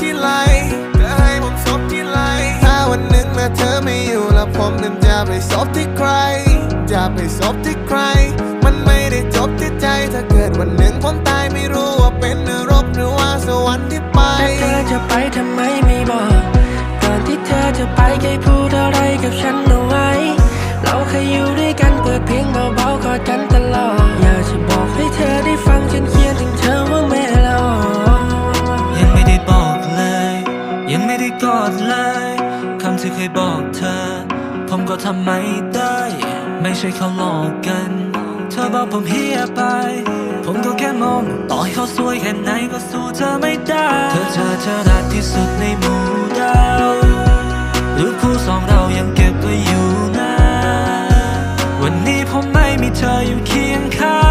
ที่ไรจะให้ผมซบที่ไรถ้าวันหนึ่งนะเธอไม่อยู่แล้วผมนั้นจะไปซบที่ใคร จะไปซบที่ใคร มันไม่ได้จบที่ใจ ถ้าเกิดวันหนึ่งผมตายไม่รู้ว่าเป็นนรกหรือว่าสวรรค์ที่ไปแต่เธอจะไปทำไมไม่บอกก่อนที่เธอจะไปแค่พูดอะไรกับฉันเอาไว้ เราเคยอยู่ด้วยกันเปิดเพลงเบาๆกอดกัน ยังไม่ได้กอดเลยคำที่เคยบอกเธอ ผมก็ทำไม่ได้ ไม่ใช่เขาหลอกกัน เธอบอกผมเฮียไป ผมก็แค่มองต่อให้เขาสวยแค่ไหนก็สู้เธอไม่ได้ เธอเจอเธอรักที่สุดในหมู่ดาวหรูปคู่สองเรายังเก็บไว้อยู่นะ วันนี้ผมไม่มีเธออยู่เคียงข้าง